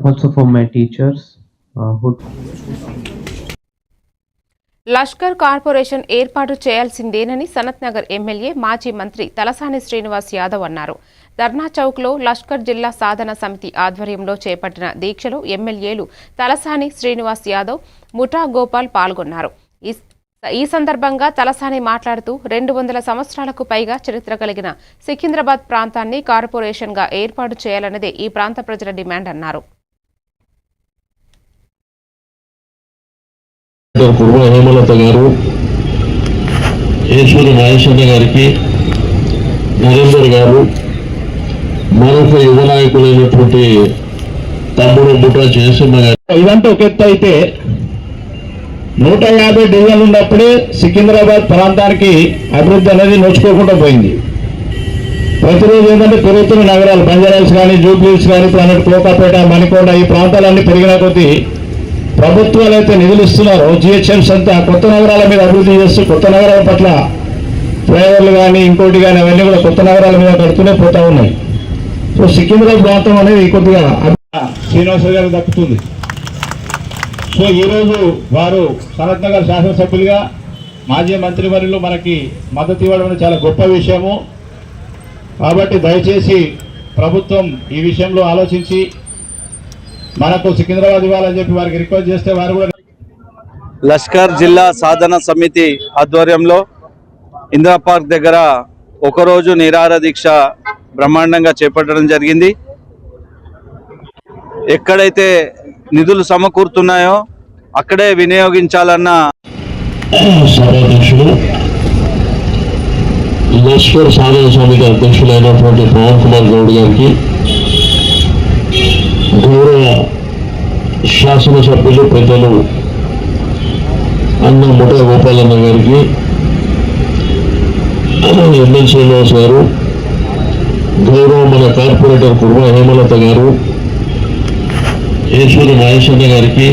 also for my teachers uh, who Lashkar corporation ఏర్పాటు చేయాల్సిందేనని Sanath Nagar MLA మాజీ మంత్రి తలసాని శ్రీనివాస్ యాదవ్ అన్నారు. ధర్నా చౌక్లో లష్కర్ జిల్లా సాధన సమితి ఆధ్వర్యంలో చేపట్టిన దీక్షలో ఎమ్మెల్యేలు తలసాని శ్రీనివాస్ యాదవ్ ముఠా గోపాల్ పాల్గొన్నారు. ఈ- సందర్భంగా తలసాని మాట్లాడుతూ రెండు వందల సంవత్సరాలకు పైగా చరిత్ర కలిగిన సికింద్రాబాద్ ప్రాంతాన్ని కార్పొరేషన్గా ఏర్పాటు చేయాలన్నదే ఈ ప్రాంత ప్రజల డిమాండ్ అన్నారు. డాక్టర్ కుర్మ హేమలత గారు ఈశ్వరి నాగేశ్వర గారికి నరేందర్ గారు మరొక యువ నాయకులైనటువంటి తమ్ముడు ముఠా జయసింహ గారు. ఇదంతా ఒక ఎత్తు అయితే నూట యాభై డివిజన్లు ఉన్నప్పుడే సికింద్రాబాద్ ప్రాంతానికి అభివృద్ధి అనేది నోచుకోకుండా పోయింది. ప్రతిరోజు ఏంటంటే పెరుగుతున్న నగరాలు బంజారాల్స్ కానీ జూబ్లీస్ కానీ ఇప్పుడు అన్నట్టు కోకాపేట మణికొండ ఈ ప్రాంతాలన్నీ పెరిగిన కొద్దీ ప్రభుత్వాలు అయితే నిధులు ఇస్తున్నారో జిహెచ్ఎంస్ అంతా కొత్త నగరాల మీద అభివృద్ధి చేస్తూ కొత్త నగరాల పట్ల ఫ్లైఓవర్లు కానీ ఇంకోటి కానీ అవన్నీ కూడా కొత్త నగరాల మీద కడుతూనే పోతా ఉన్నాయి. సో సికింద్రాబాద్ ప్రాంతం అనేది కొద్దిగా శ్రీనివాస గారు దక్కుతుంది సో ఈరోజు వారు సనత్ నగర్ శాసనసభ్యులుగా మాజీ మంత్రివర్యులు మనకి మద్దతు ఇవ్వడం అనేది చాలా గొప్ప విషయము. కాబట్టి దయచేసి ప్రభుత్వం ఈ విషయంలో ఆలోచించి మనకు సికింద్రాబాద్ ఇవ్వాలని చెప్పి వారికి రిక్వెస్ట్ చేస్తే వారు కూడా లష్కర్ జిల్లా సాధన సమితి ఆధ్వర్యంలో ఇందిరా పార్క్ దగ్గర ఒకరోజు నిరార దీక్ష బ్రహ్మాండంగా చేపట్టడం జరిగింది. ఎక్కడైతే నిధులు సమకూరుతున్నాయో అక్కడే వినియోగించాలన్న సభాధ్యక్షుడు లష్కర్ సాధన సమితి అధ్యక్షులైనటువంటి పవన్ కుమార్ గౌడ్ గారికి గౌరవ శాసనసభ్యులు పెద్దలు అన్న ముఠ గోపాలన్న గారికి ఎంఎల్ శ్రీనివాస్ గారు గౌరవ మన కార్పొరేటర్ కుర్మ హేమలత గారు ఈశ్వరి మహేశ్వర గారికి